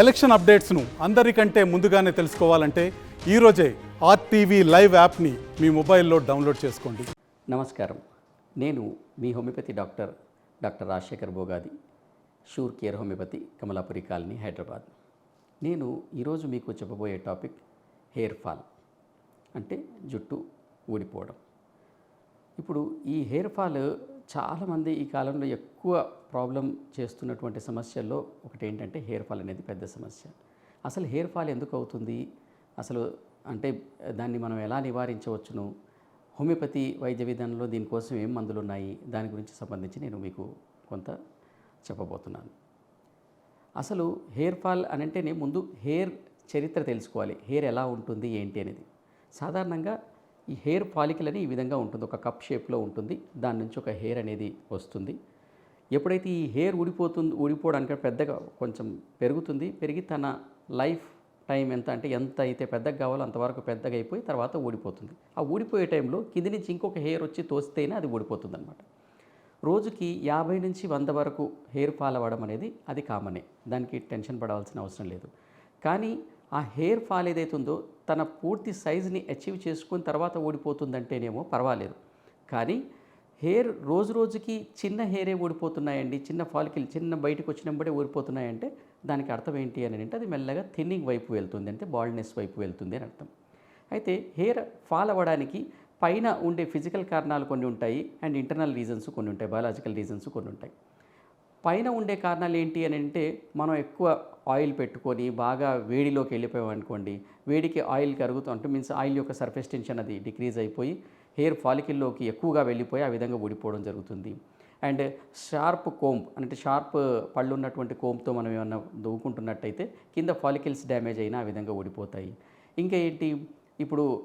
Election అప్డేట్స్ను అందరికంటే ముందుగానే తెలుసుకోవాలంటే ఈరోజే ఆర్టీవీ లైవ్ యాప్ని మీ మొబైల్లో డౌన్లోడ్ చేసుకోండి. నమస్కారం. నేను మీ homeopathy doctor doctor Rajasekhar Bogadi sure care homeopathy Kamalapuri colony Hyderabad. నేను ఈరోజు మీకు చెప్పబోయే టాపిక్ హెయిర్ ఫాల్ అంటే జుట్టు ఊడిపోవడం. ఇప్పుడు ఈ హెయిర్ ఫాల్ చాలామంది ఈ కాలంలో ఎక్కువ ప్రాబ్లం చేస్తున్నటువంటి సమస్యల్లో ఒకటి ఏంటంటే హెయిర్ ఫాల్ అనేది పెద్ద సమస్య. అసలు హెయిర్ ఫాల్ ఎందుకు అవుతుంది? అసలు అంటే దాన్ని మనం ఎలా నివారించవచ్చును? హోమియోపతి వైద్య విధానంలో దీనికోసం ఏం మందులు ఉన్నాయి దాని గురించి సంబంధించి నేను మీకు కొంత చెప్పబోతున్నాను. అసలు హెయిర్ ఫాల్ అని అంటేనే ముందు హెయిర్ చరిత్ర తెలుసుకోవాలి. హెయిర్ ఎలా ఉంటుంది? ఏంటి అనేది. సాధారణంగా ఈ హెయిర్ ఫాలికల్ అని ఈ విధంగా ఉంటుంది. ఒక కప్ షేప్లో ఉంటుంది. దాని నుంచి ఒక హెయిర్ అనేది వస్తుంది. ఎప్పుడైతే ఈ హెయిర్ ఊడిపోతుంది ఊడిపోవడానికి పెద్దగా కొంచెం పెరుగుతుంది పెరిగి తన లైఫ్ టైం ఎంత అంటే ఎంత అయితే పెద్దగా కావాలో అంతవరకు పెద్దగా అయిపోయి తర్వాత ఊడిపోతుంది. ఆ ఊడిపోయే టైంలో కింది నుంచి ఇంకొక హెయిర్ వచ్చి తోస్తేనే అది ఊడిపోతుంది అనమాట రోజుకి యాభై నుంచి వంద వరకు హెయిర్ ఫాల్ అవ్వడం అనేది అది కామనే. దానికి టెన్షన్ పడవలసిన అవసరం లేదు. కానీ ఆ హెయిర్ ఫాల్ ఏదైతే ఉందో తన పూర్తి సైజుని అచీవ్ చేసుకుని తర్వాత ఓడిపోతుందంటేనేమో పర్వాలేదు. కానీ హెయిర్ రోజు రోజుకి చిన్న హెయిరే ఓడిపోతున్నాయండి. చిన్న ఫాలికిల్ చిన్న బయటకు వచ్చినప్పుడే ఓడిపోతున్నాయంటే దానికి అర్థం ఏంటి అని అంటే అది మెల్లగా థిన్నింగ్ వైపు వెళ్తుంది అంటే బాల్డ్నెస్ వైపు వెళ్తుంది అని అర్థం. అయితే హెయిర్ ఫాల్ అవ్వడానికి పైన ఉండే ఫిజికల్ కారణాలు కొన్ని ఉంటాయి అండ్ ఇంటర్నల్ రీజన్స్ కొన్ని ఉంటాయి బయాలజికల్ రీజన్స్ కొన్ని ఉంటాయి. పైన ఉండే కారణాలు ఏంటి అని అంటే మనం ఎక్కువ ఆయిల్ పెట్టుకొని బాగా వేడిలోకి వెళ్ళిపోయాం అనుకోండి వేడికి ఆయిల్ కరుగుతూ అంటే మీన్స్ ఆయిల్ యొక్క సర్ఫేస్ టెన్షన్ అది డిక్రీజ్ అయిపోయి హెయిర్ ఫాలికిల్లోకి ఎక్కువగా వెళ్ళిపోయి ఆ విధంగా ఊడిపోవడం జరుగుతుంది. అండ్ షార్ప్ కోంబ్ అంటే షార్ప్ పళ్ళు ఉన్నటువంటి కోంబ్తో మనం ఏమన్నా దూకుంటున్నట్టయితే కింద ఫాలికిల్స్ డ్యామేజ్ అయినా ఆ విధంగా ఊడిపోతాయి. ఇంకా ఏంటి? ఇప్పుడు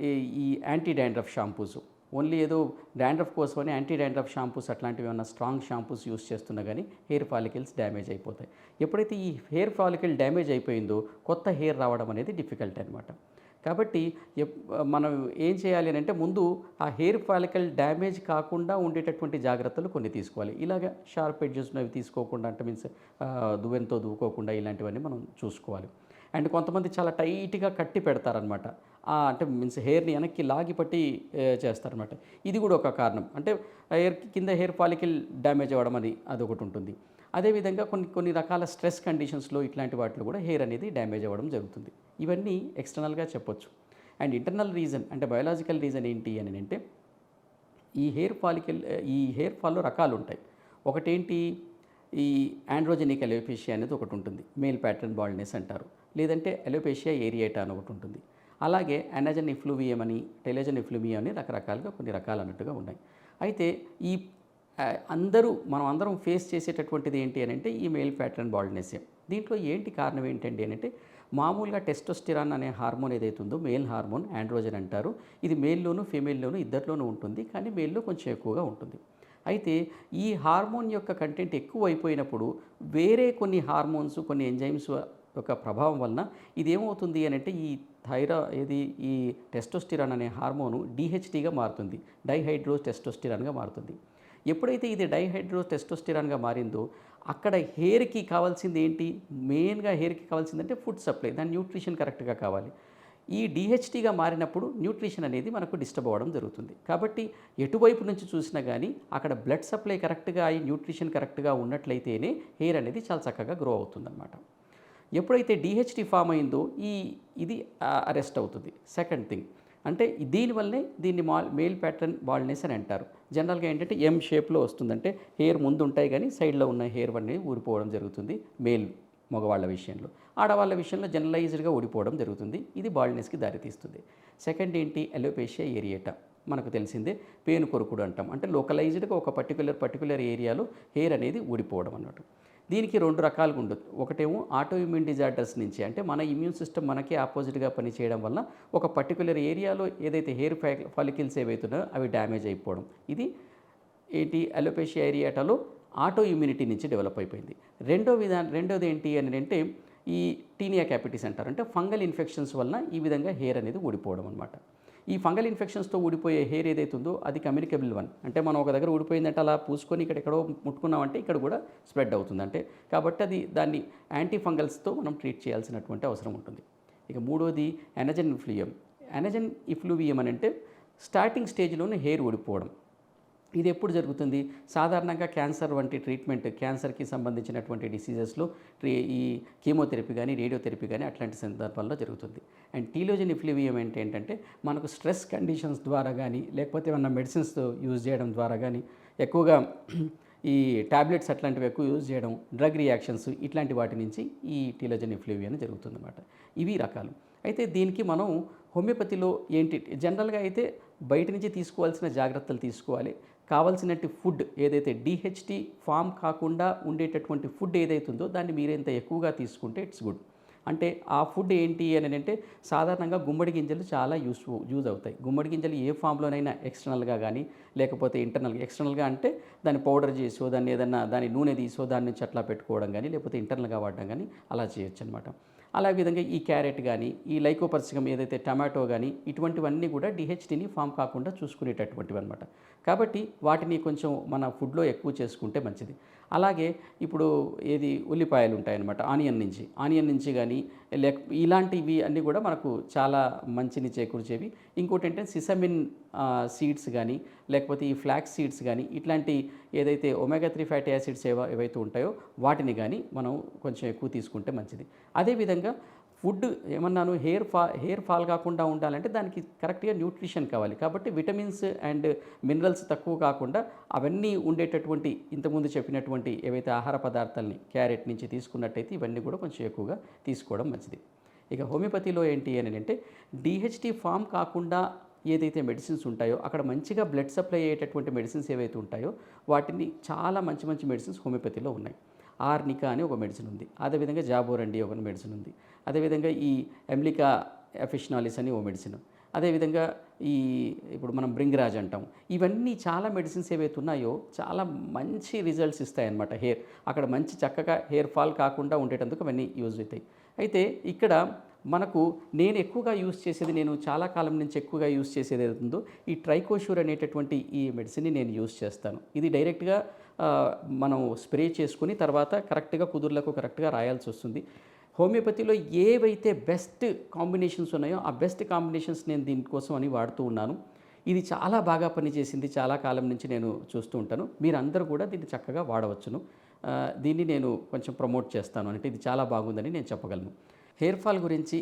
ఈ- ఈ యాంటీ డాండ్రఫ్ షాంపూస్ ఓన్లీ ఏదో డాండ్రఫ్ కోసమని యాంటీ డాండ్రఫ్ షాంపూస్ అట్లాంటివి ఉన్న స్ట్రాంగ్ షాంపూస్ యూస్ చేస్తున్నా కానీ హెయిర్ ఫాలికల్స్ డ్యామేజ్ అయిపోతాయి. ఎప్పుడైతే ఈ హెయిర్ ఫాలికల్ డ్యామేజ్ అయిపోయిందో కొత్త హెయిర్ రావడం అనేది డిఫికల్ట్ అనమాట కాబట్టి ఎప్- మనం ఏం చేయాలి అని అంటే ముందు ఆ హెయిర్ ఫాలికల్ డ్యామేజ్ కాకుండా ఉండేటటువంటి జాగ్రత్తలు కొన్ని తీసుకోవాలి. ఇలాగ షార్ప్ ఎడ్జెస్ అవి తీసుకోకుండా అంటే మీన్స్ దువ్వెంతో దువ్వుకోకుండా ఇలాంటివన్నీ మనం చూసుకోవాలి. అండ్ కొంతమంది చాలా టైట్గా కట్టి పెడతారనమాట అంటే మీన్స్ హెయిర్ని వెనక్కి లాగి పట్టి చేస్తారనమాట ఇది కూడా ఒక కారణం. అంటే హెయిర్ కింద హెయిర్ ఫాలికల్ డ్యామేజ్ అవ్వడం అని అదొకటి ఉంటుంది. అదేవిధంగా కొన్ని కొన్ని రకాల స్ట్రెస్ కండిషన్స్లో ఇట్లాంటి వాటిలో కూడా హెయిర్ అనేది డ్యామేజ్ అవ్వడం జరుగుతుంది. ఇవన్నీ ఎక్స్టర్నల్గా చెప్పొచ్చు. అండ్ ఇంటర్నల్ రీజన్ అంటే బయోలాజికల్ రీజన్ ఏంటి అని అంటే ఈ హెయిర్ ఫాలికల్ ఈ హెయిర్ ఫాల్లో రకాలు ఉంటాయి. ఒకటేంటి? ఈ ఆండ్రోజెనిక్ ఎలోపేషియా అనేది ఒకటి ఉంటుంది. మేల్ ప్యాటర్న్ బాల్డ్నెస్ అంటారు. లేదంటే ఎలోపేషియా ఏరియేటా అని ఒకటి ఉంటుంది. అలాగే అనాజన్ ఇఫ్లూవియం అని టెలిజన్ ఇఫ్లూమియం అని రకరకాలుగా కొన్ని రకాలు అన్నట్టుగా ఉన్నాయి. అయితే ఈ అందరూ మనం అందరం ఫేస్ చేసేటటువంటిది ఏంటి అని అంటే ఈ మెయిల్ ప్యాటర్న్ బాల్డ్నెస్ దీంట్లో ఏంటి కారణం ఏంటండి అని అంటే మామూలుగా టెస్టోస్టిరాన్ అనే హార్మోన్ ఏదైతే ఉందో మేల్ హార్మోన్ ఆండ్రోజన్ అంటారు. ఇది మేల్లోను ఫీమేల్లోను ఇద్దరిలోనూ ఉంటుంది. కానీ మేల్లో కొంచెం ఎక్కువగా ఉంటుంది. అయితే ఈ హార్మోన్ యొక్క కంటెంట్ ఎక్కువ అయిపోయినప్పుడు వేరే కొన్ని హార్మోన్స్ కొన్ని ఎంజైమ్స్ యొక్క ప్రభావం వలన ఇది ఏమవుతుంది అని అంటే ఈ థైరా ఇది ఈ టెస్టోస్టిరాన్ అనే హార్మోను డిహెచ్టీగా మారుతుంది. డైహైడ్రోస్ టెస్టోస్టిరాన్గా మారుతుంది. ఎప్పుడైతే ఇది డైహైడ్రో టెస్టోస్టిరాన్గా మారిందో అక్కడ హెయిర్కి కావాల్సింది ఏంటి? మెయిన్గా హెయిర్కి కావాల్సిందంటే ఫుడ్ సప్లై దాని న్యూట్రిషన్ కరెక్ట్గా కావాలి. ఈ డిహెచ్టీగా మారినప్పుడు న్యూట్రిషన్ అనేది మనకు డిస్టర్బ్ అవ్వడం జరుగుతుంది. కాబట్టి ఎటువైపు నుంచి చూసినా కానీ అక్కడ బ్లడ్ సప్లై కరెక్ట్గా అయి న్యూట్రిషన్ కరెక్ట్గా ఉన్నట్లయితేనే హెయిర్ అనేది చాలా చక్కగా గ్రో అవుతుందన్నమాట. ఎప్పుడైతే డిహెచ్టీ ఫామ్ అయిందో ఈ ఇది అరెస్ట్ అవుతుంది. సెకండ్ థింగ్ అంటే దీనివల్లనే దీన్ని మా మేల్ ప్యాటర్న్ బాల్నెస్ అని అంటారు. జనరల్గా ఏంటంటే ఎం షేప్లో వస్తుందంటే హెయిర్ ముందు ఉంటాయి కానీ సైడ్లో ఉన్న హెయిర్ అనేది ఊడిపోవడం జరుగుతుంది మేల్ మగవాళ్ళ విషయంలో. ఆడవాళ్ళ విషయంలో జనరలైజ్డ్గా ఊడిపోవడం జరుగుతుంది. ఇది బాల్నెస్కి దారితీస్తుంది. సెకండ్ ఏంటి? ఎలోపేషియా ఏరియేటా మనకు తెలిసిందే పేను కొరుకుడు అంటాం. అంటే లోకలైజ్డ్గా ఒక పర్టికులర్ పర్టికులర్ ఏరియాలో హెయిర్ అనేది ఊడిపోవడం అన్నట్టు. దీనికి రెండు రకాలుగా ఉండదు ఒకటేమో ఆటో ఇమ్యూన్ డిజార్డర్స్ నుంచి అంటే మన ఇమ్యూన్ సిస్టమ్ మనకి ఆపోజిట్గా పనిచేయడం వల్ల ఒక పర్టికులర్ ఏరియాలో ఏదైతే హెయిర్ ఫాలికిల్స్ ఏవైతున్నాయో అవి డ్యామేజ్ అయిపోవడం. ఇది ఏంటి? అలోపేషియా ఏరియాటాలో ఆటో ఇమ్యూనిటీ నుంచి డెవలప్ అయిపోయింది. రెండో విధానం రెండోది ఏంటి అని అంటే ఈ టీనియా క్యాపిటీస్ అంటారు. అంటే ఫంగల్ ఇన్ఫెక్షన్స్ వలన ఈ విధంగా హెయిర్ అనేది ఊడిపోవడం అనమాట ఈ ఫంగల్ ఇన్ఫెక్షన్స్తో ఊడిపోయే హెయిర్ ఏదైతే ఉందో అది కమ్యూనికేబుల్ వన్. అంటే మనం ఒక దగ్గర ఊడిపోయిందంటే అలా పూసుకొని ఇక్కడ ఎక్కడో ముట్టుకున్నామంటే ఇక్కడ కూడా స్ప్రెడ్ అవుతుంది. అంటే కాబట్టి అది దాన్ని యాంటీ ఫంగల్స్తో మనం ట్రీట్ చేయాల్సినటువంటి అవసరం ఉంటుంది. ఇక మూడోది ఎనజన్ ఇన్ఫ్లూయం ఎనజన్ ఇఫ్లూవియం అని అంటే స్టార్టింగ్ స్టేజ్లోనే హెయిర్ ఊడిపోవడం. ఇది ఎప్పుడు జరుగుతుంది? సాధారణంగా క్యాన్సర్ వంటి ట్రీట్మెంట్ క్యాన్సర్కి సంబంధించినటువంటి డిసీజెస్లో ట్రీ ఈ కీమోథెరపీ కానీ రేడియోథెరపీ కానీ అట్లాంటి సందర్భాల్లో జరుగుతుంది. అండ్ టీలోజన్ ఇఫ్లివియం అంటే ఏంటంటే మనకు స్ట్రెస్ కండిషన్స్ ద్వారా కానీ లేకపోతే ఏమన్నా మెడిసిన్స్ యూజ్ చేయడం ద్వారా కానీ ఎక్కువగా ఈ టాబ్లెట్స్ అట్లాంటివి ఎక్కువ యూజ్ చేయడం డ్రగ్ రియాక్షన్స్ ఇట్లాంటి వాటి నుంచి ఈ టీలోజన్ ఇఫ్లివియన్ జరుగుతుందన్నమాట. ఇవి రకాలు. అయితే దీనికి మనం హోమియోపతిలో ఏంటి జనరల్గా అయితే బయట నుంచి తీసుకోవాల్సిన జాగ్రత్తలు తీసుకోవాలి. కావలసినట్టు ఫుడ్ ఏదైతే డిహెచ్టి ఫామ్ కాకుండా ఉండేటటువంటి ఫుడ్ ఏదైతే ఉందో దాన్ని మీరెంత ఎక్కువగా తీసుకుంటే ఇట్స్ గుడ్. అంటే ఆ ఫుడ్ ఏంటి అని అంటే సాధారణంగా గుమ్మడి గింజలు చాలా యూస్ యూజ్ అవుతాయి. గుమ్మడి గింజలు ఏ ఫామ్లోనైనా ఎక్స్టర్నల్గా కానీ లేకపోతే ఇంటర్నల్గా ఎక్స్టర్నల్గా అంటే దాన్ని పౌడర్ చేసో దాన్ని ఏదన్నా దాని నూనె తీసో దాన్ని నుంచి అట్లా పెట్టుకోవడం కానీ లేకపోతే ఇంటర్నల్గా వాడడం కానీ అలా చేయొచ్చు అనమాట అలా విధంగా ఈ క్యారెట్ కానీ ఈ లైకోపర్సికం ఏదైతే టమాటో కానీ ఇటువంటివన్నీ కూడా డిహెచ్టీని ఫామ్ కాకుండా చూసుకునేటటువంటివి అనమాట కాబట్టి వాటిని కొంచెం మన ఫుడ్లో ఎక్కువ చేసుకుంటే మంచిది. అలాగే ఇప్పుడు ఏది ఉల్లిపాయలు ఉంటాయన్నమాట ఆనియన్ నుంచి. ఆనియన్ నుంచి కానీ లేక ఇలాంటివి అన్నీ కూడా మనకు చాలా మంచిని చేకూర్చేవి. ఇంకోటి ఏంటంటే సిసమిన్ సీడ్స్ కానీ లేకపోతే ఈ ఫ్లాక్స్ సీడ్స్ కానీ ఇట్లాంటి ఏదైతే ఒమేగా త్రీ ఫ్యాటీ యాసిడ్స్ ఏవో ఏవైతే ఉంటాయో వాటిని కానీ మనం కొంచెం ఎక్కువ తీసుకుంటే మంచిది. అదేవిధంగా ఫుడ్ ఏమన్నాను హెయిర్ ఫా హెయిర్ ఫాల్ కాకుండా ఉండాలంటే దానికి కరెక్ట్గా న్యూట్రిషన్ కావాలి. కాబట్టి విటమిన్స్ అండ్ మినరల్స్ తక్కువ కాకుండా అవన్నీ ఉండేటటువంటి ఇంతకుముందు చెప్పినటువంటి ఏవైతే ఆహార పదార్థాలని క్యారెట్ నుంచి తీసుకున్నట్టయితే ఇవన్నీ కూడా కొంచెం ఎక్కువగా తీసుకోవడం మంచిది. ఇక హోమియోపతిలో ఏంటి అని అంటే డిహెచ్టీ ఫామ్ కాకుండా ఏదైతే మెడిసిన్స్ ఉంటాయో అక్కడ మంచిగా బ్లడ్ సప్లై అయ్యేటటువంటి మెడిసిన్స్ ఏవైతే ఉంటాయో వాటిని చాలా మంచి మంచి మెడిసిన్స్ హోమియోపతిలో ఉన్నాయి. ఆర్నికా అని ఒక మెడిసిన్ ఉంది. అదేవిధంగా జాబోరండి ఒక మెడిసిన్ ఉంది. అదేవిధంగా ఈ ఎమ్లికా ఎఫిషనాలిస్ అని ఓ మెడిసిన్. అదేవిధంగా ఈ ఇప్పుడు మనం బ్రింగ్రాజ్ అంటాం. ఇవన్నీ చాలా మెడిసిన్స్ ఏవైతే ఉన్నాయో చాలా మంచి రిజల్ట్స్ ఇస్తాయన్నమాట హెయిర్. అక్కడ మంచి చక్కగా హెయిర్ ఫాల్ కాకుండా ఉండేటందుకు అవన్నీ యూజ్ అవుతాయి. అయితే ఇక్కడ మనకు నేను ఎక్కువగా యూజ్ చేసేది నేను చాలా కాలం నుంచి ఎక్కువగా యూజ్ చేసేది ఏదైతుందో ఈ ట్రైకోషూర్ అనేటటువంటి ఈ మెడిసిన్ని నేను యూజ్ చేస్తాను. ఇది డైరెక్ట్గా మనం స్ప్రే చేసుకుని తర్వాత కరెక్ట్గా కుదుర్లకు కరెక్ట్గా రాయాల్సి వస్తుంది. హోమియోపతిలో ఏవైతే బెస్ట్ కాంబినేషన్స్ ఉన్నాయో ఆ బెస్ట్ కాంబినేషన్స్ నేను దీనికోసం అని వాడుతూ ఉన్నాను. ఇది చాలా బాగా పనిచేసింది. చాలా కాలం నుంచి నేను చూస్తూ ఉంటాను. మీరందరూ కూడా దీన్ని చక్కగా వాడవచ్చును. దీన్ని నేను కొంచెం ప్రమోట్ చేస్తాను అంటే ఇది చాలా బాగుందని నేను చెప్పగలను. హెయిర్ ఫాల్ గురించి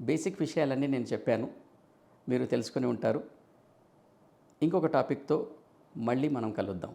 బేసిక్ విషయాలన్నీ నేను చెప్పాను. మీరు తెలుసుకుని ఉంటారు. ఇంకొక టాపిక్తో మళ్ళీ మనం కలుద్దాం.